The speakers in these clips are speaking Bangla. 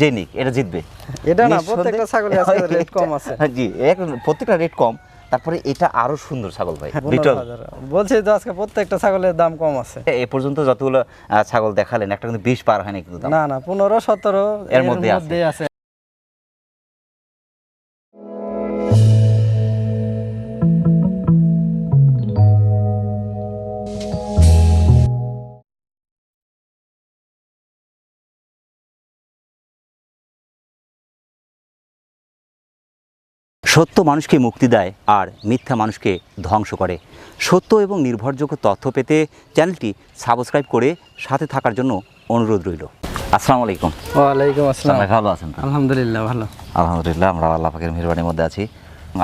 যে নিক এটা জিতবে। এটা না প্রত্যেকটা ছাগলের আজকে রেট কম আছে। হ্যাঁ, জি প্রত্যেকটা রেট কম তারপরে এটা আরও সুন্দর ছাগল ভাই লিটল বিটল হাজার। বলছি তো আজকে প্রত্যেকটা ছাগলের দাম কম আছে। এ পর্যন্ত যতগুলো ছাগল দেখালেন একটা কিন্তু বিশ পার হয়নি কিন্তু না না পনেরো সতেরো এর মধ্যে আছে। সত্য মানুষকে মুক্তি দেয় আর মিথ্যা মানুষকে ধ্বংস করে। সত্য এবং নির্ভরযোগ্য তথ্য পেতে চ্যানেলটি সাবস্ক্রাইব করে সাথে থাকার জন্য অনুরোধ রইল। আসসালামু আলাইকুম। ওয়ালাইকুম আসসালাম। ভালো আছেন আলহামদুলিল্লাহ ভালো। আলহামদুলিল্লাহ আমরা আল্লাহ পাকের মেহরবানির মধ্যে আছি।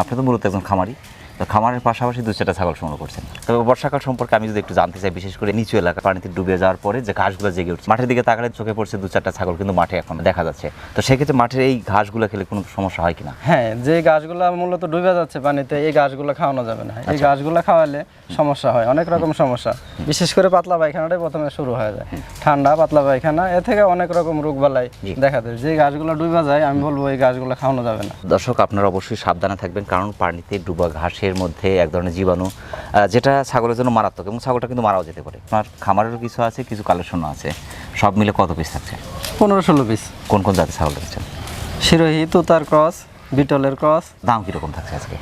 আপনি তো মূলত একজন খামারি। তো খামারের পাশাপাশি দু চারটা ছাগল সংগ্রহ করছেন। তবে বর্ষাকাল সম্পর্কে আমি যদি একটু জানতে চাই বিশেষ করে নিচু এলাকা পানিতে ডুবে যাওয়ার পরে যে ঘাসগুলো জেগে উঠছে মাঠের দিকে তাকালে চোখে পড়ছে দু চারটা ছাগল কিন্তু মাঠে এখন দেখা যাচ্ছে। তো সেক্ষেত্রে মাঠের এই ঘাসগুলো খেলে কোনো সমস্যা হয় কিনা? হ্যাঁ যে গাছগুলো মূলত ডুবে যাচ্ছে পানিতে এই গাছগুলো খাওয়ানো যাবে না। এই আচ্ছা। গাছগুলো খাওয়ালে সমস্যা হয় অনেক রকম সমস্যা। বিশেষ করে পাতলা পায়খানাটাই প্রথমে শুরু হয়ে যায়। ঠান্ডা পাতলা পায়খানা এ থেকে অনেক রকম রোগ বালাই দেখা দেয়। যে গাছগুলো ডুবে যায় আমি বলব এই গাছগুলো খাওয়ানো যাবে না। দর্শক আপনারা অবশ্যই সাবধানে থাকবেন কারণ পানিতে ডুবা ঘাসের মধ্যে এক ধরনের জীবাণু যেটা ছাগলের জন্য মারাত্মক এবং ছাগলটা কিন্তু মারাও যেতে পারে। আপনার খামারেরও কিছু আছে কিছু কালেকশনও আছে। সব মিলে কত পিস থাকছে? পনেরো ষোলো পিস কোন কোন জাতের ছাগল রেখেছেন শিরোহি তুতার ক্রস বিটলের ক্রস। দাম কীরকম থাকছে আজকে?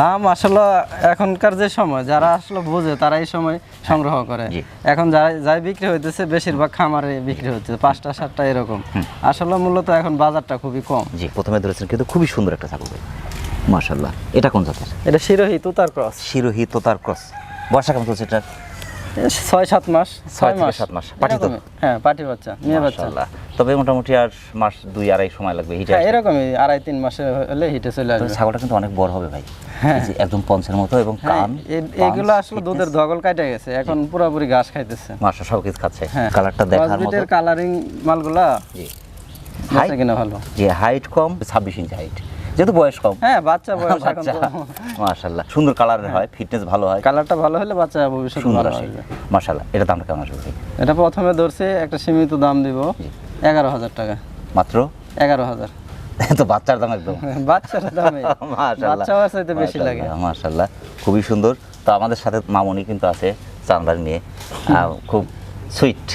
দাম আসলে এখনকার যে সময় যারা আসলে বোঝে তারা এই সময় সংগ্রহ করে। এখন যারা যাই বিক্রি হইতেছে বেশিরভাগ খামারে বিক্রি হচ্ছে পাঁচটা সাতটা এরকম। আসলে মূলত এখন বাজারটা খুবই কম। জি প্রথমে ধরেছেন কিন্তু খুবই সুন্দর একটা ছাগল। মাশাল্লাহ এটা কোন জাতের? এটা শিরোহি তুতার ক্রস। শিরোহি তোতার ক্রস। বর্ষা কেমন চলছে এটা ছয় সাত মাস ছয় থেকে সাত মাস। পাটি তো? হ্যাঁ পাটি বাচ্চা মেয়ে বাচ্চা। তবে মোটামুটি আর মাস দুই আড়াই সময় লাগবে হিটে হ্যাঁ এরকমই আড়াই তিন মাসে হলে হিটে চলে আসবে। ছাগলটা কিন্তু অনেক বড় হবে ভাই। হ্যাঁ। একদম পঞ্চের মতো এবং হ্যাঁ, কান এগুলো আসলে দুধের ধগল কাটে গেছে এখন পুরোপুরি ঘাস খাইতেছে। মাসা সব কিছু খাচ্ছে। কালারটা দেখার মতো। কালারিং মালগুলা জি। কিনা ভালো। যে হাইট কম ছাব্বিশ ইঞ্চি হাইট যেহেতু বয়স কম। হ্যাঁ বাচ্চা বয়স এখন মাশাল্লাহ সুন্দর কালারের হয় ফিটনেস ভালো হয়। কালারটা ভালো হলে বাচ্চা ভবিষ্যৎ সুন্দর আসে আসবে মাশাল্লাহ এটা দামটা কেমন আসবে এটা প্রথমে ধরছে একটা সীমিত দাম দিব। এগারো হাজার টাকা। মাত্র? এগারো হাজার। তো বাচ্চার দাম একদম। বাচ্চার দামে। মাশাআল্লাহ। বাচ্চা বাচ্চা চাইতে বেশি লাগে। মাশাআল্লাহ, মাশাআল্লাহ খুবই সুন্দর। তো আমাদের সাথে মামনি কিন্তু আছে চান্দার নিয়ে খুব সুইট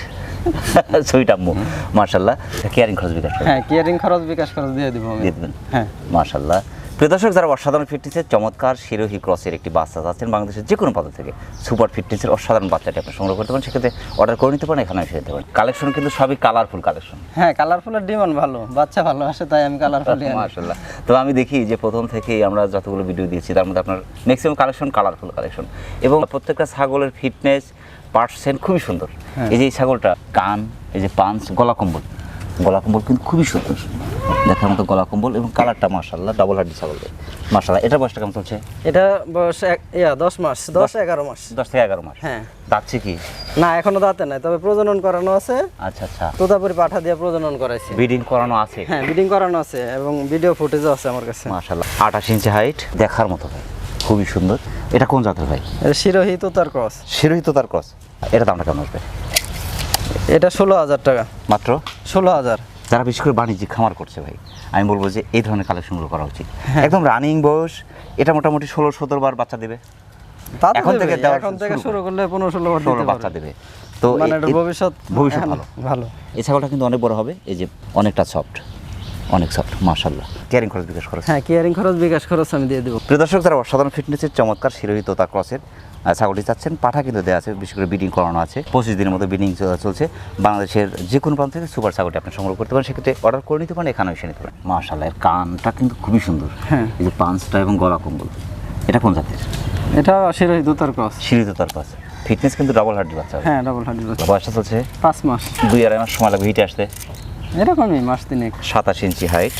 সুইট আম্মু। মাশাল্লাহ কেয়ারিং খরচ বিকাশ হ্যাঁ কেয়ারিং খরচ বিকাশ খরচ দিয়ে দিব আমি। দিয়ে দেবেন। হ্যাঁ। মাশাল্লাহ প্রিয় দর্শক যারা অসাধারণ ফিটনেসের চমৎকার শিরোহী ক্রসের একটি বাচ্চা চাচ্ছেন বাংলাদেশের যে কোনো পদ থেকে সুপার ফিটনেসের অসাধারণ বাচ্চাটি আপনি সংগ্রহ করতে পারেন সেক্ষেত্রে অর্ডার করে নিতে পারেন এখানে এসে যেতে পারেন। কালেকশন কিন্তু সবই কালারফুল কালেকশন হ্যাঁ কালারফুলের ডিমান্ড ভালো। বাচ্চা ভালো আসে তাই আমি কালারফুলই আনি। মাশাল্লাহ তো আমি দেখি যে প্রথম থেকেই আমরা যতগুলো ভিডিও দিয়েছি তার মধ্যে আপনার ম্যাক্সিমাম কালেকশন কালারফুল কালেকশন এবং প্রত্যেকটা ছাগলের ফিটনেস পার্সেন্ট খুবই সুন্দর। হ্যাঁ। এই যে এই ছাগলটা কান এই যে পাঞ্চ গলা কম্বল গলা কম্বল কিন্তু খুবই সুন্দর। দেখার মতো গলা কম্বল এবং কালারটা মাশাল্লাহ ডাবল হাড্ডি ছাগল। মাশাল্লাহ এটা বয়সটা কেমন চলছে? এটা বয়স এক- ইয়া দশ মাস দশ এগারো মাস। দশ থেকে এগারো মাস। হ্যাঁ। যাচ্ছে কি? না এখনও দাঁতে নাই তবে প্রজনন করানো আছে। আচ্ছা আচ্ছা। তোতাপুরি পাঠা দিয়ে প্রজনন করাইছে। ব্রিডিং করানো আছে? হ্যাঁ ব্রিডিং করানো আছে এবং ভিডিও ফুটেজও আছে আমার কাছে। মাশাল্লাহ আঠাশ ইঞ্চি হাইট দেখার মতো ভাই খুবই সুন্দর। এটা কোন জাতের ভাই? এটা শিরোহি তোতার ক্রস। শিরোহিত তার ক্রস। এটা দামটা কেমন আসবে? এটা ষোলো হাজার টাকা। মাত্র? ষোলো হাজার। যারা বিশেষ করে বাণিজ্যিক খামার করছে ভাই আমি বলব যে এই ধরনের কালেকশনগুলো করা উচিত। একদম রানিং বয়স এটা মোটামুটি ষোলো সতেরো বার বাচ্চা দেবে। এখন থেকে এখন থেকে শুরু করলে পনেরো ষোলো বার বাচ্চা দেবে। তো মানে ভবিষ্যৎ ভবিষ্যৎ ভালো। ভালো। এই ছাগলটা কিন্তু অনেক বড় হবে এই যে অনেকটা সফট অনেক সফট মার্শাল্লাহ কেয়ারিং খরচ বিকাশ খরচ। হ্যাঁ কেয়ারিং খরচ বিকাশ খরচ আমি দিয়ে দেবো। প্রিয় দর্শক যারা অসাধারণ ফিটনেসের চমৎকার শিরোহিত তা ক্রসের ছাগলটি চাচ্ছেন পাঠা কিন্তু দেওয়া আছে বিশেষ করে বিডিং করানো আছে। পঁচিশ দিনের মতো বিডিং চলছে। বাংলাদেশের যে কোনো প্রান্ত থেকে সুপার ছাগলটি আপনি সংগ্রহ করতে পারেন সেক্ষেত্রে অর্ডার করে নিতে পারেন এখানে এসে নিতে পারেন। মার্শাল্লাহ এর কানটা কিন্তু খুবই সুন্দর। হ্যাঁ। এই যে পাঁচটা এবং গলা কম্বল এটা কোন জাতের? এটা শিরোহি তোতার ক্রস শিরোহিত তার ক্রস ফিটনেস কিন্তু ডাবল হার্ডি বাচ্চা হ্যাঁ ডাবল হান্ড্রেড বয়সটা চলছে পাঁচ মাস। দুই আড়াই মাস সময় লাগবে হিটে আসতে। এরকমই মাস তিনেক। সাতাশ ইঞ্চি হাইট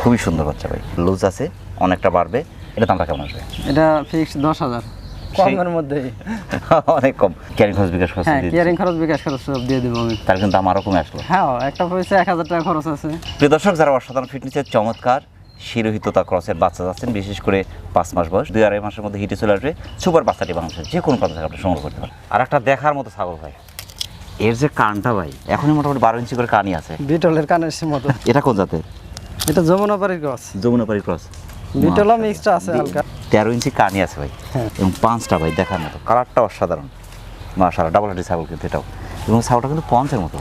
খুবই সুন্দর বাচ্চা ভাই। লুজ আছে অনেকটা বাড়বে। এটা দামটা কেমন আসবে? এটা ফিক্সড দশ হাজার। কমের মধ্যেই। অনেক কম। ক্যারিং খরচ বিকাশ খরচ হ্যাঁ দিয়ে খরচ বিকাশ খরচ সব দিয়ে দেবো আমি। তার কিন্তু দাম আরও কমে আসলো। হ্যাঁ একটা পয়সা এক হাজার টাকা খরচ আছে। প্রিয় দর্শক যারা অসাধারণ ফিটনেসের চমৎকার শিরোহিততা ক্রসের বাচ্চা যাচ্ছেন বিশেষ করে পাঁচ মাস বয়স দুই আড়াই মাসের মধ্যে হিটে চলে আসবে। সুপার বাচ্চাটি বাংলাদেশের যে কোনো থেকে আপনি সংগ্রহ করতে পারেন। আর একটা দেখার মতো ছাগল ভাই। এর যে কানটা ভাই এখনই মোটামুটি বারো ইঞ্চি করে কানই আছে। বিটলের কানের মতো এটা কোন জাতের? এটা যমুনাপাড়ির গছ যমুনাপাড়ি ক্রস। বিটলও মিক্সটা আছে হালকা। তেরো ইঞ্চি কানি আছে ভাই। হ্যাঁ। এবং পাঁচটা ভাই দেখার মতো। কালারটা অসাধারণ। মাশাআল্লাহ ডাবল হাটি ছাগল কিন্তু এটাও। এবং ছাগলটা কিন্তু পঞ্চের মতো।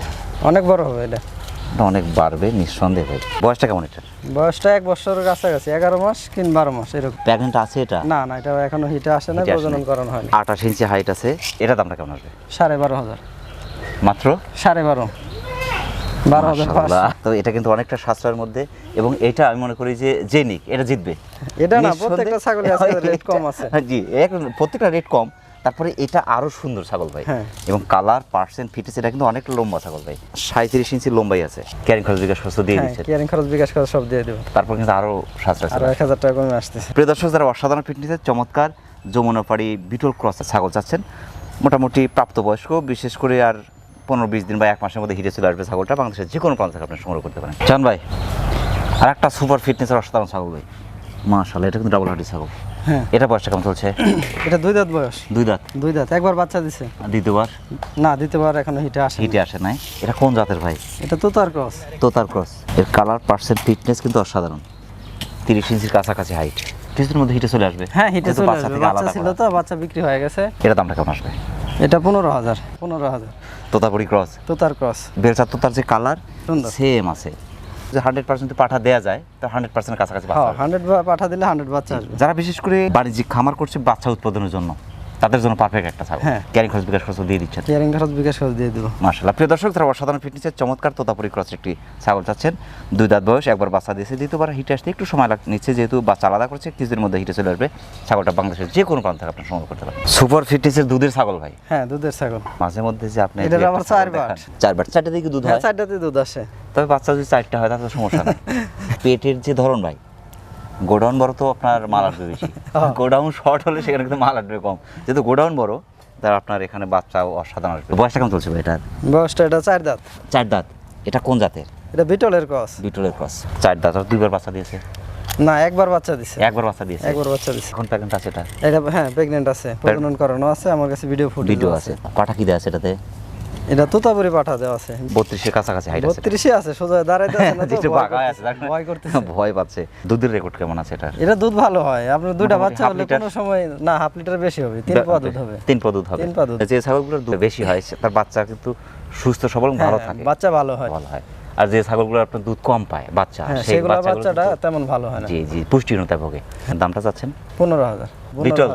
অনেক বড় হবে এটা। এটা অনেক বাড়বে নিঃসন্দেহে ভাই। বয়সটা কেমন এটা বয়সটা এক বছরের কাছাকাছি এগারো মাস কিংবা বারো মাস এরকম। প্রেগনেন্ট আছে এটা? না না এটা এখনও হিটে আসে না প্রজনন করানো হয় আঠাশ ইঞ্চি হাইট আছে। এটা দামটা কেমন আসবে সাড়ে বারো হাজার। মাত্র? সাড়ে বারো। তো এটা কিন্তু অনেকটা সাশ্রয়ের মধ্যে এবং এটা আমি মনে করি যে যে নিক এটা জিতবে। এটা না প্রত্যেকটা ছাগলে আজকে রেট কম আছে। হ্যাঁ, জি প্রত্যেকটা রেট কম। তারপরে এটা আরও সুন্দর ছাগল ভাই। হ্যাঁ। এবং কালার পার্সেন্ট ফিটনেস এটা কিন্তু অনেক লম্বা ছাগল ভাই। সাঁত্রিশ ইঞ্চি লম্বাই আছে। ক্যারিং খরচ বিকাশ খরচ দিয়ে হ্যাঁ দিচ্ছে। কেয়ারিং খরচ বিকাশ খরচ সব দিয়ে দেবো। তারপর কিন্তু আরও সাশ্রয় আরও এক হাজার টাকা কমে আসতেছে। প্রিয় দর্শক যারা অসাধারণ ফিটনেসের চমৎকার যমুনাপাড়ি বিটল ক্রস ছাগল চাচ্ছেন মোটামুটি প্রাপ্তবয়স্ক বিশেষ করে আর পনেরো বিশ দিন বা এক মাসের মধ্যে হিটে চলে আসবে ছাগলটা। বাংলাদেশের যে কোনো প্রান্ত থেকে আপনি সংগ্রহ করতে পারেন। চান ভাই আর একটা সুপার ফিটনেসের অসাধারণ ছাগল ভাই। মাশাল্লাহ এটা কিন্তু ডাবল হার্ডি ছাগল। হ্যাঁ। এটা বয়সটা কেমন চলছে? এটা দুই দাঁত বয়স। দুই দাঁত? দুই দাঁত। একবার বাচ্চা দিছে। দ্বিতীয়বার? না দ্বিতীয়বার এখনও হিটে আসে হিটে আসে নাই। এটা কোন জাতের ভাই? এটা তোতার ক্রস। তোতার ক্রস। এর কালার পার্সেন্ট ফিটনেস কিন্তু অসাধারণ। তিরিশ ইঞ্চির কাছাকাছি হাইট কিছুদিনের মধ্যে হিটে চলে আসবে। হ্যাঁ হিটে চলে আসবে। বাচ্চা ছিল তো বাচ্চা বিক্রি হয়ে গেছে। এটা দামটা কেমন আসবে? এটা পনেরো হাজার। পনেরো হাজার। তোতাপুরি ক্রস তোতার ক্রস বেলচার তোতার যে কালার। সেম আছে। যে হান্ড্রেড পার্সেন্ট পাঠা দেওয়া যায় তো হান্ড্রেড পার্সেন্ট কাছাকাছি বাচ্চা হ্যাঁ। হান্ড্রেড পাঠা দিলে হান্ড্রেড বাচ্চা আসবে। যারা বিশেষ করে বাণিজ্যিক খামার করছে বাচ্চা উৎপাদনের জন্য। তাদের জন্য পারফেক্ট একটা ছাগল। হ্যাঁ। ক্যারিং খরচ বিকাশ খরচ দিয়ে দিচ্ছেন। কেয়ারিং খরচ বিকাশ খরচ দিয়ে দেবো। মার্শাল্লাহ প্রিয় দর্শক যারা অসাধারণ ফিটনেসের চমৎকার তোতাপুরি ক্রস একটি ছাগল চাচ্ছেন। দুই দাঁত বয়স একবার বাচ্চা দিয়েছে দ্বিতীয়বার হিটে আসতে একটু সময় লাগ নিচ্ছে যেহেতু বাচ্চা আলাদা করছে কিছুদিনের মধ্যে হিটে চলে আসবে। ছাগলটা বাংলাদেশের যে কোনো প্রান্ত থেকে আপনি সংগ্রহ করতে পারেন। সুপার ফিটনেসের দুধের ছাগল ভাই। হ্যাঁ দুধের ছাগল। মাঝে মধ্যে যে আপনি একটা আবার ছাগল চার বাট। দেখান। চার বাট চারটে থেকে দুধ হ্যাঁ হয়? চারটাতে দুধ আসে। তবে বাচ্চা যদি চারটা হয় তাহলে সমস্যা নেই। পেটের যে ধরন ভাই গোডাউন বড় তো আপনার মাল আসবে বেশি। হ্যাঁ। গোডাউন শর্ট হলে সেখানে কিন্তু মাল আসবে কম। যেহেতু গোডাউন বড় তার আপনার এখানে বাচ্চা অসাধারণ আসবে। বয়সটা কেমন চলছে ভাই এটার? বয়সটা এটা চার দাঁত। চার দাঁত। এটা কোন জাতের? এটা বিটলের ক্রস। বিটলের ক্রস। চার দাঁত। আর দুইবার বাচ্চা দিয়েছে? না একবার বাচ্চা দিছে। একবার বাচ্চা দিয়েছে? একবার বাচ্চা দিছে। এখন প্যাকেট আছে এটা? এটা হ্যাঁ প্রেগনেন্ট আছে। প্রজনন করানো আছে আমার কাছে ভিডিও ফুটেজ ভিডিও আছে। পাঠা কি দেওয়া আছে এটাতে? এটা তোতাপুরি পাঠা দেওয়া আছে। বত্রিশের কাছাকাছি হাইট আছে। বত্রিশে আছে সোজা দাঁড়াইতে আছে না ভয় বাঁকা আছে ভয় করতেছে। ভয় পাচ্ছে। দুধের রেকর্ড কেমন আছে এটার? এটা দুধ ভালো হয়। আপনার দুইটা বাচ্চা হলে কোনো সময় না হাফ লিটার বেশি হবে তিন পা দুধ হবে। তিন পদ দুধ হবে। তিন পা দুধ। যে ছাগলগুলোর দুধ বেশি হয় তার বাচ্চা কিন্তু সুস্থ সবল ভালো হ্যাঁ, থাকে। বাচ্চা ভালো হয়। ভালো হয়। আর যে ছাগলগুলো আপনার দুধ কম পায় বাচ্চা হ্যাঁ সেই বাচ্চাটা তেমন ভালো হয় না। জি জি পুষ্টিহীনতায় ভোগে। দামটা চাচ্ছেন? পনেরো হাজার। বিটল?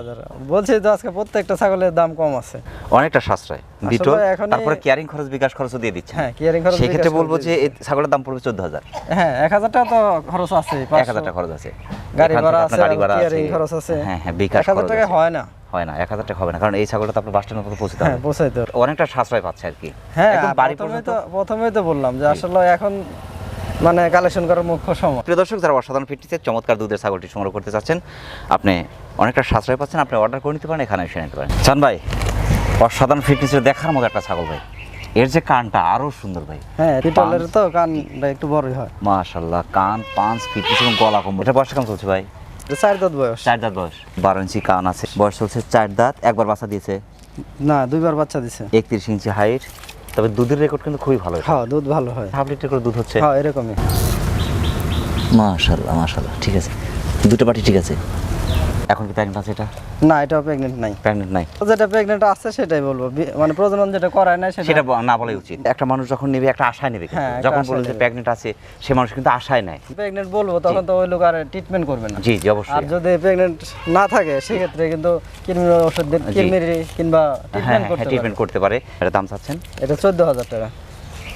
বলছি তো আজকে প্রত্যেকটা ছাগলের দাম কম আছে। অনেকটা সাশ্রয়। বিটল তারপরে কেয়ারিং খরচ বিকাশ খরচও দিয়ে দিচ্ছে হ্যাঁ কেয়ারিং খরচ সেক্ষেত্রে বিকাশ বলব যে এই ছাগলের দাম পড়বে চোদ্দ হাজার। হ্যাঁ এক হাজার টাকা তো খরচ আছে টাকা খরচ আছে। গাড়ি ভাড়া আছে গাড়ি ভাড়া কেয়ারিং খরচ আছে। হ্যাঁ হ্যাঁ বিকাশ এক হাজার খরচ টাকা হয় না। হয় না এক হাজার টাকা হবে না কারণ এই ছাগলটা তো আপনার বাস স্ট্যান্ডের মতো পৌঁছতে হ্যাঁ হবে। অনেকটা সাশ্রয় পাচ্ছে আর কি। হ্যাঁ প্রথমে পর্যন্ত তো প্রথমেই তো বললাম যে আসলে এখন মানে কালেকশন করার মুখ্য সময়। প্রিয় দর্শক যারা অসাধারণ ফিটনেসের চমৎকার দুধের ছাগলটি সংগ্রহ করতে চাচ্ছেন আপনি অনেকটা সাশ্রয় পাচ্ছেন আপনি অর্ডার করে নিতে পারেন এখানে এসে নিতে পারেন। চান ভাই অসাধারণ ফিটনেসের দেখার মতো একটা ছাগল ভাই। এর যে কানটা আরও সুন্দর ভাই। হ্যাঁ পিটলের তো কানটা একটু বড়ই হয়। মাশাল্লাহ কান পাঁচ ফিটনেস এবং গলা কম। এটা বয়স কেমন চলছে ভাই? চার দাঁত বয়স। চার দাঁত বয়স। বারো ইঞ্চি কান আছে। বয়স চলছে চার দাঁত একবার বাচ্চা দিয়েছে? না দুইবার বাচ্চা দিছে। একত্রিশ ইঞ্চি হাইট তবে দুধের রেকর্ড কিন্তু খুবই ভালো হ্যাঁ দুধ ভালো হয়। হাফ লিটার করে দুধ হচ্ছে। হ্যাঁ এরকমই। মাশাল্লাহ মাশাল্লাহ ঠিক আছে। দুটো পাটি ঠিক আছে। এখন কি প্যাকেট আছে এটা? না এটাও প্রেগনেন্ট নাই। প্যাকেট নাই। যেটা প্রেগনেন্ট আছে সেটাই বলব। মানে প্রজনন যেটা করায় না সেটা না বলাই উচিত। একটা মানুষ যখন নেবে একটা আশায় নেবে। হ্যাঁ, যখন বলবে যে নেবে। প্রেগনেন্ট আছে সে মানুষ কিন্তু আশায় নেয় প্রেগনেন্ট বলব তখন তো ওই লোক আর ট্রিটমেন্ট করবে না। জি জি অবশ্যই। আর যদি প্রেগনেন্ট না থাকে সেক্ষেত্রে কিন্তু কৃমির ওষুধ দিয়ে- জি। কিংবা হ্যাঁ ট্রিটমেন্ট হ্যাঁ ট্রিটমেন্ট করতে পারে। এটা দাম চাচ্ছেন? এটা চোদ্দ হাজার টাকা।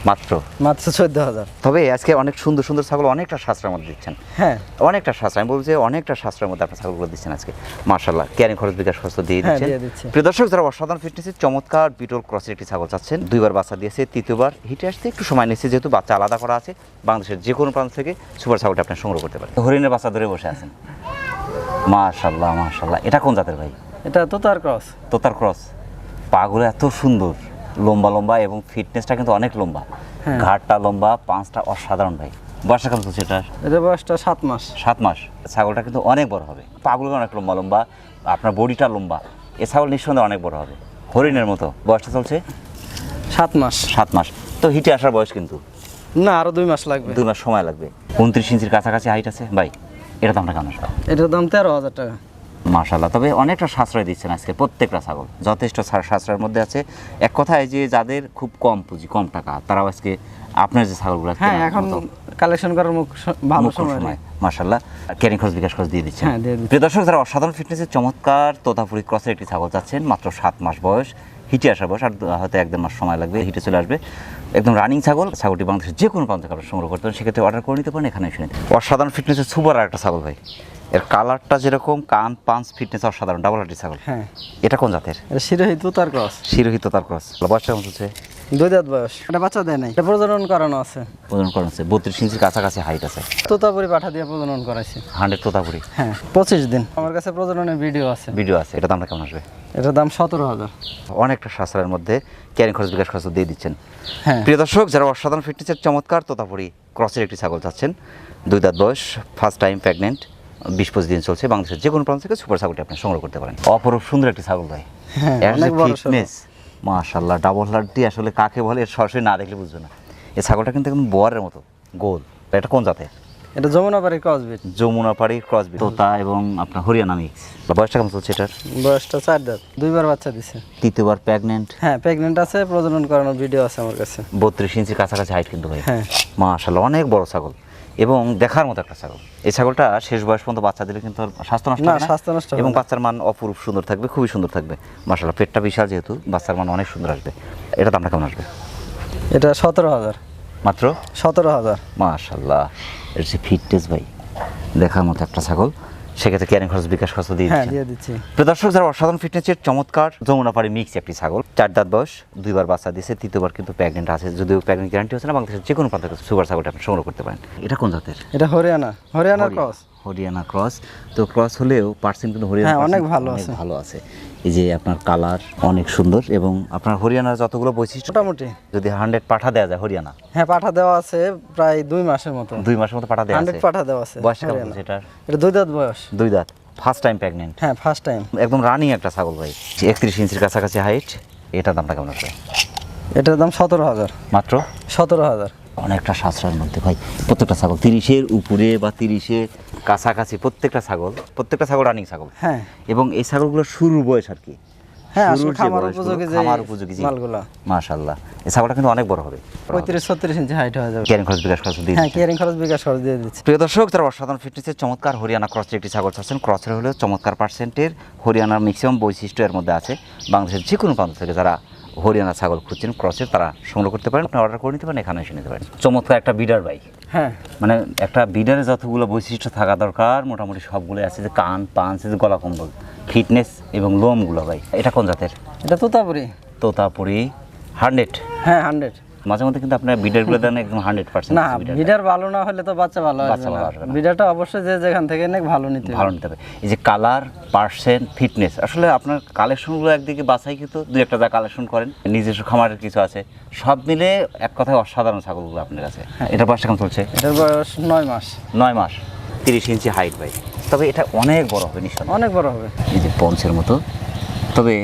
মাত্র? মাত্র চোদ্দ হাজার। তবে আজকে অনেক সুন্দর সুন্দর ছাগল অনেকটা সাশ্রয়ের মধ্যে দিচ্ছেন। হ্যাঁ। অনেকটা সাশ্রয় আমি বলব যে অনেকটা সাশ্রয়ের মধ্যে আপনার ছাগলগুলো দিচ্ছেন আজকে। মার্শাল্লাহ ক্যারিং খরচ বিকাশ খরচ দিয়ে হ্যাঁ, দিচ্ছেন। প্রিয় দর্শক যারা অসাধারণ ফিটনেসের চমৎকার বিটল ক্রসের একটি ছাগল চাচ্ছেন দুইবার বাচ্চা দিয়েছে তৃতীয়বার হিটে আসতে একটু সময় নিচ্ছে যেহেতু বাচ্চা আলাদা করা আছে বাংলাদেশের যে কোনো প্রান্ত থেকে সুপার ছাগলটা আপনি সংগ্রহ করতে পারেন। হরিণের বাচ্চা ধরে বসে আছেন। মাশাল্লাহ মাশাল্লাহ এটা কোন জাতের ভাই? এটা তোতার ক্রস তোতার ক্রস পাগুলো এত সুন্দর। লম্বা লম্বা এবং ফিটনেসটা কিন্তু অনেক লম্বা। হ্যাঁ। ঘাটটা লম্বা পাঁচটা অসাধারণ ভাই। বয়সটা কেমন চলছে এটা বয়সটা সাত মাস। সাত মাস। ছাগলটা কিন্তু অনেক বড় হবে। পাগুলো অনেক লম্বা লম্বা আপনার বডিটা লম্বা। এ ছাগল নিঃসন্দেহে অনেক বড় হবে। হরিণের মতো। বয়সটা চলছে? সাত মাস। সাত মাস। তো হিটে আসার বয়স কিন্তু? না আরও দুই মাস লাগবে। দুই মাস সময় লাগবে। উনত্রিশ ইঞ্চির কাছাকাছি হাইট আছে? ভাই এটা দামটা কেমন? এটার দাম তেরো হাজার টাকা। মাশাল্লাহ তবে অনেকটা সাশ্রয় দিচ্ছেন আজকে প্রত্যেকটা ছাগল। যথেষ্ট সাশ্রয়ের মধ্যে আছে। এক কথায় যে যাদের খুব কম পুঁজি কম টাকা তারা আজকে আপনার যে ছাগলগুলো হ্যাঁ এখন কালেকশন করার মুখ ভালো সময় মাশাল্লাহ ক্যারিং খরচ বিকাশ খরচ দিয়ে দিচ্ছেন। হ্যাঁ, প্রিয় দর্শক যারা অসাধারণ ফিটনেসের চমৎকার তোতাপুরি ক্রসের একটি ছাগল যাচ্ছেন মাত্র সাত মাস বয়স। হিটে আসার বয়স আর হয়তো এক দেড় মাস সময় লাগবে হিটে চলে আসবে। একদম রানিং ছাগল ছাগলটি বাংলাদেশের যে কোনো প্রান্ত আপনারা সংগ্রহ করতে পারেন সেক্ষেত্রে অর্ডার করে নিতে পারেন এখানে এসে নিতে। অসাধারণ ফিটনেসের সুপার আর একটা ছাগল ভাই। এর কালারটা যেরকম কান পাঁচ ফিটনেস অসাধারণ ডাবল হার্টি ছাগল। হ্যাঁ। এটা কোন জাতের? শিরোহিত তার ক্রস। শিরোহিত তার ক্রস। বয়সটা কেমন চলছে দুই দাঁত বয়স। এটা বাচ্চা দেয় নাই। এটা প্রজনন করানো আছে। ওজন করা হচ্ছে বত্রিশ ইঞ্চির কাছাকাছি হাইট আছে। তোতাপুরি পাঠা দিয়ে প্রজনন করাইছি। হান্ড্রেড তোতাপুরি। হ্যাঁ পঁচিশ দিন। আমার কাছে প্রজননের ভিডিও আছে। ভিডিও আছে। এটা দামটা কেমন আসবে? এটার দাম সতেরো হাজার। অনেকটা সাশ্রয়ের মধ্যে ক্যারিং খরচ বিকাশ খরচ দিয়ে দিচ্ছেন। হ্যাঁ। প্রিয় দর্শক যারা অসাধারণ ফিটনেসের চমৎকার তোতাপুরি ক্রসের একটি ছাগল চাচ্ছেন দুই দাঁত বয়স ফার্স্ট টাইম প্রেগনেন্ট বিশ পঁচিশ দিন চলছে বাংলাদেশের যে কোনো প্রান্ত থেকে সুপার ছাগলটি আপনি সংগ্রহ করতে পারেন। অপরূপ সুন্দর একটি ছাগল ভাই। ফিটনেস মাশাল্লাহ ডাবল হার্ডটি আসলে কাকে বলে সরাসরি না দেখলে বুঝবে না। এই ছাগলটা কিন্তু একদম বোয়ারের মতো গোল। এটা কোন জাতের? এটা যমুনাপাড়ি ক্রসবিট যমুনাপাড়ি ক্রস তোতা এবং আপনার হরিয়ানা মিক্স বয়সটা কেমন চলছে এটার? বয়সটা চার দাঁত। দুইবার বাচ্চা দিছে। তৃতীয়বার প্রেগনেন্ট হ্যাঁ প্রেগনেন্ট আছে প্রজনন করানোর ভিডিও আছে আমার কাছে। বত্রিশ ইঞ্চির কাছাকাছি হাইট কিন্তু ভাই। হ্যাঁ। মাশাল্লাহ অনেক বড় ছাগল। এবং দেখার মতো একটা ছাগল। এই ছাগলটা শেষ বয়স পর্যন্ত বাচ্চা দিলে কিন্তু স্বাস্থ্য নষ্ট না, স্বাস্থ্য নষ্ট এবং বাচ্চার মান অপরূপ সুন্দর থাকবে খুবই সুন্দর থাকবে। মাশাল্লাহ পেটটা বিশাল যেহেতু বাচ্চার মান অনেক সুন্দর আসবে। এটা দামটা কেমন আসবে? এটা সতেরো হাজার। মাত্র? সতেরো হাজার। মাশাল্লাহ। এর যে ফিটনেস ভাই দেখার মতো একটা ছাগল সেক্ষেত্রে ক্যারিং খরচ বিকাশ খরচ দিয়ে হ্যাঁ। দিয়ে দিচ্ছি। দর্শক যারা অসাধারণ ফিটনেসের চমৎকার যমুনাপাড়ি মিক্স একটি ছাগল চার দাঁত বয়স দুইবার বাচ্চা দিয়েছে তৃতীয়বার কিন্তু প্রেগনেন্ট আছে যদিও প্রেগনেন্ট গ্যারান্টি হচ্ছে না বাংলাদেশের যে কোনো প্রান্ত সুপার ছাগলটা আপনি সংগ্রহ করতে পারেন। এটা কোন জাতের? এটা হরিয়ানা হরিয়ানার ক্রস। হরিয়ানা ক্রস। তো ক্রস হলেও পার্সেন্ট কিন্তু হরিয়ানা হ্যাঁ, অনেক ভালো আছে। ভালো আছে। এই যে আপনার কালার অনেক সুন্দর এবং আপনার হরিয়ানার যতগুলো বৈশিষ্ট্য মোটামুটি। যদি হান্ড্রেড পাঠা দেওয়া যায় হরিয়ানা? হ্যাঁ পাঠা দেওয়া আছে প্রায় দুই মাসের মতো। দুই মাসের মতো পাঠা দেওয়া হান্ড্রেড আছে পাঠা দেওয়া আছে বয়সটা কেমন এটার এটা দুই দাঁত বয়স। দুই দাঁত। ফার্স্ট টাইম প্রেগনেন্ট হ্যাঁ ফার্স্ট টাইম একদম রানিং একটা ছাগল ভাই। একত্রিশ ইঞ্চির কাছাকাছি হাইট এটা দামটা কেমন আছে? এটার দাম সতেরো হাজার। মাত্র? সতেরো হাজার। অনেকটা সাশ্রয়ের মধ্যে ভাই। প্রত্যেকটা ছাগল তিরিশের উপরে বা তিরিশের কাছাকাছি প্রত্যেকটা ছাগল প্রত্যেকটা ছাগল রানিং ছাগল। হ্যাঁ। এবং এই ছাগলগুলোর শুরুর বয়স আর কি। হ্যাঁ আসলে শুরুর যে খামার উপযোগী যে খামার উপযোগী যে মালগুলা। এই ছাগলটা কিন্তু অনেক বড় হবে। পঁয়ত্রিশ ছত্রিশ ইঞ্চি হাইট হয়ে যাবে। ক্যারিং খরচ বিকাশ খরচ দিয়ে হ্যাঁ কেয়ারিং খরচ বিকাশ খরচ দিয়ে দিচ্ছি। প্রিয় দর্শক যারা অসাধারণ ফিটনেসের চমৎকার হরিয়ানা ক্রসের একটি ছাগল চাচ্ছেন ক্রসের হলেও চমৎকার পার্সেন্টের হরিয়ানার ম্যাক্সিমাম বৈশিষ্ট্য এর মধ্যে আছে। বাংলাদেশের যে কোনো প্রান্ত থেকে যারা হরিয়ানা ছাগল খুঁজছেন ক্রসে তারা সংগ্রহ করতে পারেন আপনি অর্ডার করে নিতে পারেন এখানে এসে নিতে পারেন। চমৎকার একটা বিডার বাইক হ্যাঁ। মানে একটা বিডারে যতগুলো বৈশিষ্ট্য থাকা দরকার মোটামুটি সবগুলো আছে যে কান পাঞ্চ যে গলা কম্বল ফিটনেস এবং লোমগুলো ভাই এটা কোন জাতের? এটা তোতাপুরি। তোতাপুরি হান্ড্রেড হ্যাঁ হান্ড্রেড মাঝে মধ্যে কিন্তু আপনার বিডারগুলো দেন একদম হান্ড্রেড পার্সেন্ট না বিডার ভালো না হলে তো বাচ্চা ভালো বাচ্চা ভালো না। আসবে বিডারটা অবশ্যই যে যেখান থেকে নেক ভালো নিতে হবে। ভালো নিতে হবে। এই যে কালার পার্সেন্ট ফিটনেস আসলে আপনার কালেকশনগুলো একদিকে বাছাই কিন্তু দুই একটা যা কালেকশন করেন। নিজস্ব খামারের কিছু আছে। সব মিলে এক কথায় অসাধারণ ছাগলগুলো আপনার কাছে। এটা বয়স কেমন চলছে? এটার বয়স নয় মাস। নয় মাস। তিরিশ ইঞ্চি হাইট ভাই। তবে এটা অনেক বড় হবে নিঃসন্দেহে। অনেক বড় হবে। এই যে পঞ্চের মতো। তবে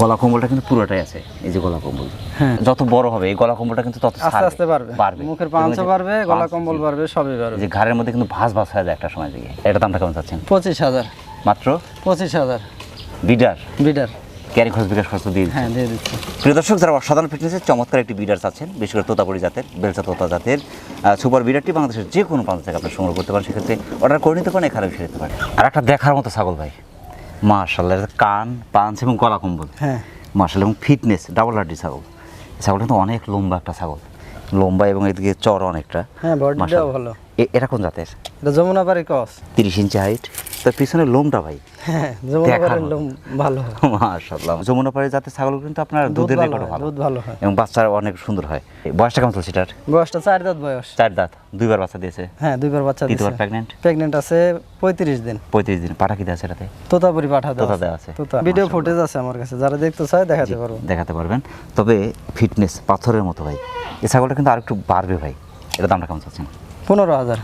গলা কম্বলটা কিন্তু পুরোটাই আছে এই যে গলা কম্বল। হ্যাঁ। যত বড় হবে এই গলা কম্বলটা কিন্তু তত আস্তে আস্তে বাড়বে। বাড়বে। মুখের পাঁচও বাড়বে গলা কম্বল বাড়বে সবই এই বাড়বে যে ঘাড়ের মধ্যে কিন্তু ভাস ভাস হয়ে যায় একটা সময় দিকে এটা দামটা কেমন চাচ্ছেন? পঁচিশ হাজার। মাত্র? পঁচিশ হাজার। বিডার? বিডার। ক্যারি খরচ বিকাশ খরচ দিয়ে হ্যাঁ দিয়ে দিচ্ছি। প্রিয় দর্শক যারা অসাধারণ ফিটনেসের চমৎকার একটি বিডার চাচ্ছেন বিশেষ করে তোতাপুরি জাতের বেলচা তোতা জাতের সুপার বিডারটি বাংলাদেশের যে কোনো প্রান্ত থেকে আপনি সংগ্রহ করতে পারেন। সেক্ষেত্রে অর্ডার করে নিতে পারেন এখানে নিতে পারেন। আর একটা দেখার মতো ছাগল ভাই। মার্শাল্লাহ কান পাঞ্চ এবং গলা কম্বল। হ্যাঁ। মার্শাল এবং ফিটনেস ডাবল হার্ডি ছাগল। ছাগলটা কিন্তু অনেক লম্বা একটা ছাগল। লম্বা এবং এদিকে চর অনেকটা। হ্যাঁ বডিটাও ভালো। এরকম এটা কোন জাতের? এটা যমুনাপাড়ি ক্রস তিরিশ ইঞ্চি হাইট তার পিছনে লোমটা ভাই হ্যাঁ ভালো যমুনা পাড়ি ছাগল কিন্তু আপনার দুধের ভালো রেকর্ড ভালো। দুধ ভালো হয়। এবং অনেক সুন্দর হয়। বয়সটা কেমন চলছে এটার? বয়সটা চার দাঁত বয়স। চার দাঁত। দুইবার বাচ্চা দিয়েছে? হ্যাঁ দুইবার বাচ্চা আছে পঁয়ত্রিশ দিন। পঁয়ত্রিশ দিন। পাঠা কি দেওয়া আছে এটাতে? তোতাপুরি পাঠা তোতা আছে। ভিডিও ফুটেজ আছে আমার কাছে। যারা দেখতে চায় দেখাতে পারব দেখাতে পারবেন। তবে ফিটনেস পাথরের মতো ভাই। এই ছাগলটা কিন্তু আর একটু বাড়বে ভাই। এটা দামটা কেমন চাচ্ছেন? পনেরো হাজার।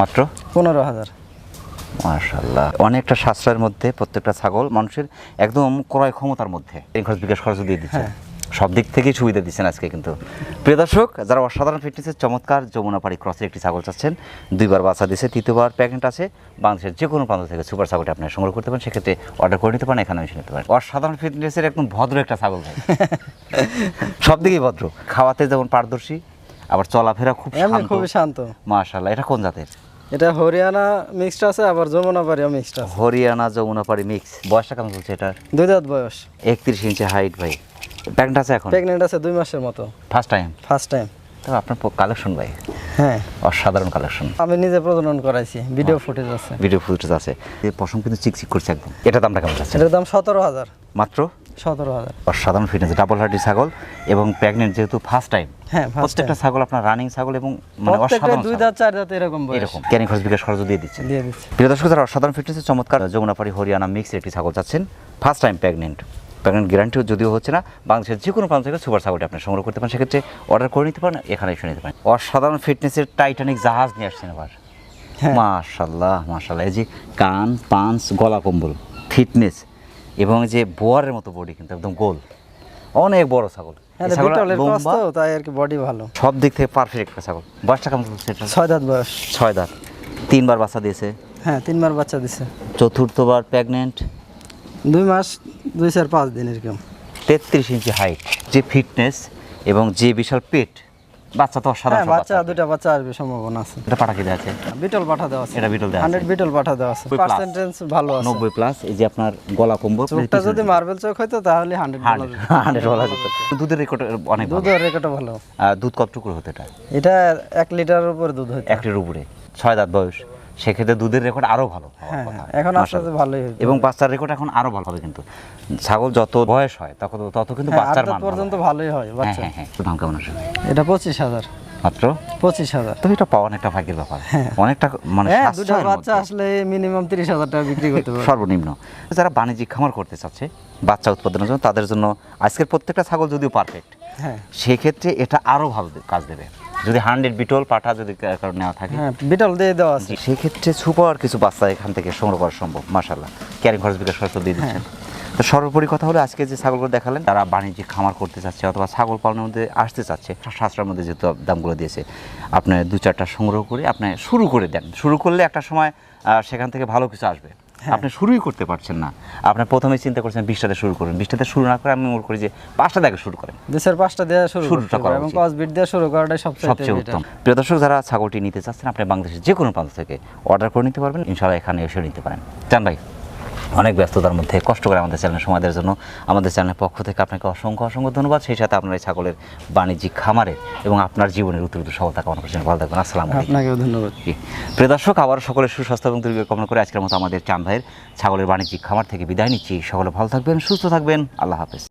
মাত্র? পনেরো হাজার। মার্শাল্লাহ অনেকটা সাশ্রয়ের মধ্যে প্রত্যেকটা ছাগল মানুষের একদম ক্রয় ক্ষমতার মধ্যে। খরচ বিকাশ খরচ দিয়ে দিচ্ছে। হ্যাঁ। সব দিক থেকেই সুবিধা দিচ্ছেন আজকে কিন্তু। প্রিয় দর্শক যারা অসাধারণ ফিটনেসের চমৎকার যমুনাপাড়ি ক্রসের একটি ছাগল চাচ্ছেন দুইবার বাচ্চা দিচ্ছে তৃতীয়বার প্যাকেট আছে বাংলাদেশের যে কোনো প্রান্ত থেকে সুপার ছাগলটি আপনারা সংগ্রহ করতে পারেন সেক্ষেত্রে অর্ডার করে নিতে পারেন এখানে এসে নিতে পারেন। অসাধারণ ফিটনেসের একদম ভদ্র একটা ছাগল সব দিকেই ভদ্র। খাওয়াতে যেমন পারদর্শী আবার চলাফেরা খুব খুবই শান্ত। মাশাল্লাহ এটা কোন জাতের? এটা হরিয়ানা মিক্সড আছে আবার যমুনাপাড়িও মিক্সড আছে। হরিয়ানা যমুনাপাড়ি মিক্স বয়সটা কেমন চলছে এটার? দুই দাঁত বয়স। একত্রিশ ইঞ্চি হাইট ভাই। প্যাকেট আছে এখন? প্রেগনেন্ট আছে দুই মাসের মতো। ফার্স্ট টাইম ফার্স্ট টাইম তবে আপনার কালেকশন ভাই। হ্যাঁ। অসাধারণ কালেকশন আমি নিজে প্রজনন করাইছি ভিডিও ফুটেজ আছে। ভিডিও ফুটেজ আছে। এই পশম কিন্তু চিকচিক করছে একদম। এটা দামটা কেমন যাচ্ছে? এটার দাম সতেরো হাজার। মাত্র? সতেরো হাজার। অসাধারণ ফিটনেস ডাবল হার্টি ছাগল এবং প্রেগনেন্ট যেহেতু ফার্স্ট টাইম হ্যাঁ ফার্স্ট প্রত্যেকটা ছাগল আপনার রানিং ছাগল এবং মানে অসাধারণ দুই। দাঁত চার দাঁত এরকম এরকম। ক্যানিং খরচ বিকাশ খরচ দিয়ে দিচ্ছেন। দিয়ে দিচ্ছি। প্রিয় দর্শক যারা অসাধারণ ফিটনেসের চমৎকার যমুনাপাড়ি হরিয়ানা মিক্স একটি ছাগল চাচ্ছেন ফার্স্ট টাইম প্রেগনেন্ট প্রেগনেন্ট গ্যারান্টিও যদিও হচ্ছে না বাংলাদেশের যে কোনো প্রান্ত থেকে সুপার ছাগলটি আপনি সংগ্রহ করতে পারেন। সেক্ষেত্রে অর্ডার করে নিতে পারেন এখানে এসে নিতে পারেন। অসাধারণ ফিটনেসের টাইটানিক জাহাজ নিয়ে আসছেন আবার হ্যাঁ। মাশাল্লাহ মাশাল্লাহ এই যে কান পাঞ্চ গলা কম্বল। ফিটনেস এবং যে বোয়ারের মতো বডি কিন্তু একদম গোল। অনেক বড় ছাগল। হ্যাঁ তাই আর কি বডি ভালো। সব দিক থেকে পারফেক্ট একটা ছাগল। বয়সটা কেমন চলছে এটা ছয় দাঁত বয়স। ছয় দাঁত। তিনবার বাচ্চা দিয়েছে। হ্যাঁ তিনবার বাচ্চা দিছে চতুর্থবার প্রেগনেন্ট দুই মাস দুই চার পাঁচ দিন এরকম। তেত্রিশ ইঞ্চি হাইট যে ফিটনেস এবং যে বিশাল পেট বাচ্চা তো হ্যাঁ অসাধারণ বাচ্চা দুটো বাচ্চা আসবে সম্ভাবনা আছে। এটা পাঠা কেটে আছে? বিটল পাঠা দেওয়া আছে। এটা বিটল দেওয়া আছে। হান্ড্রেড বিটল পাঠা দেওয়া আছে। পার্সেন্টেজ ভালো আছে। নব্বই প্লাস এই যে আপনার গলা কম্বল চোখটা যদি মার্বেল চোখ হয়তো তাহলে হান্ড্রেড হান্ড্রেড বলা যেত দুধের রেকর্ড অনেক ভালো। দুধের রেকর্ড ভালো। আর দুধ টুকরো হতো এটা? এটা এক লিটারের উপরে দুধ হয় 1 লিটার উপরে। ছয় দাঁত বয়স। সেক্ষেত্রে দুধের রেকর্ড আরও ভালো হ্যাঁ হ্যাঁ, এখন ভালোই এবং বাচ্চার রেকর্ড এখন আরও ভালো হবে কিন্তু। ছাগল যত বয়স হয় তত তত কিন্তু হ্যাঁ, বাচ্চার মান পর্যন্ত ভালোই হয় বাচ্চা। হ্যাঁ হ্যাঁ দাম কেমন আসবে এটা পঁচিশ হাজার। মাত্র? পঁচিশ হাজার। তবে এটা পাওয়া অনেকটা ভাগ্যের ব্যাপার। অনেকটা মানে দুটা বাচ্চা আসলে মিনিমাম তিরিশ হাজার টাকা বিক্রি করতে পারবে। সর্বনিম্ন। যারা বাণিজ্যিক খামার করতে চাচ্ছে বাচ্চা উৎপাদনের জন্য তাদের জন্য আজকের প্রত্যেকটা ছাগল যদিও পারফেক্ট হ্যাঁ। সেক্ষেত্রে এটা আরও ভালো কাজ দেবে। যদি হান্ড্রেড বিটল পাঠা যদি নেওয়া থাকে। হ্যাঁ বিটল দিয়ে দেওয়া আছে। সেক্ষেত্রে সুপার কিছু বাচ্চা এখান থেকে সংগ্রহ করা সম্ভব মাসাল্লাহ ক্যারিং খরচ বিকাশ খরচ দিয়ে দিচ্ছেন। তো সর্বোপরি কথা হলো আজকে যে ছাগলগুলো দেখালেন তারা বাণিজ্যিক খামার করতে চাচ্ছে অথবা ছাগল পালনের মধ্যে আসতে চাচ্ছে। সাশ্রয়ের মধ্যে যেহেতু দামগুলো দিয়েছে আপনি দু চারটা সংগ্রহ করে আপনি শুরু করে দেন। শুরু করলে একটা সময় সেখান থেকে ভালো কিছু আসবে। আপনি শুরুই করতে পারছেন না। আপনি প্রথমে চিন্তা করছেন বিশটাতে শুরু করুন। বিশটাতে শুরু না করে আমি মনে করি যে পাঁচটা দেখে শুরু করেন। দেশের পাঁচটা দেওয়া শুরু শুরুটা করা এবং উচিত। কস বিট দিয়ে শুরু করাটাই সবচেয়ে সবচেয়ে উত্তম। প্রিয় দর্শক যারা ছাগলটি নিতে চাচ্ছেন আপনি বাংলাদেশের যে কোনো প্রান্ত থেকে অর্ডার করে নিতে পারবেন। ইনশাআল্লাহ এখানে এসে নিতে পারেন। জান ভাই। অনেক ব্যস্ততার মধ্যে কষ্ট করে আমাদের চ্যানেল সমাজের জন্য আমাদের চ্যানেলের পক্ষ থেকে আপনাকে অসংখ্য অসংখ্য ধন্যবাদ। সেই সাথে আপনার এই ছাগলের বাণিজ্যিক খামারে এবং আপনার জীবনের উত্তর সফলতা কামনা করছেন ভালো থাকবেন আসসালাম আপনাকেও ধন্যবাদ। প্রিয় দর্শক আবার সকলের সুস্বাস্থ্য এবং দীর্ঘ কামনা করে আজকের মতো আমাদের চান ভাইয়ের ছাগলের বাণিজ্যিক খামার থেকে বিদায় নিচ্ছি। সকলে ভালো থাকবেন সুস্থ থাকবেন। আল্লাহ হাফেজ।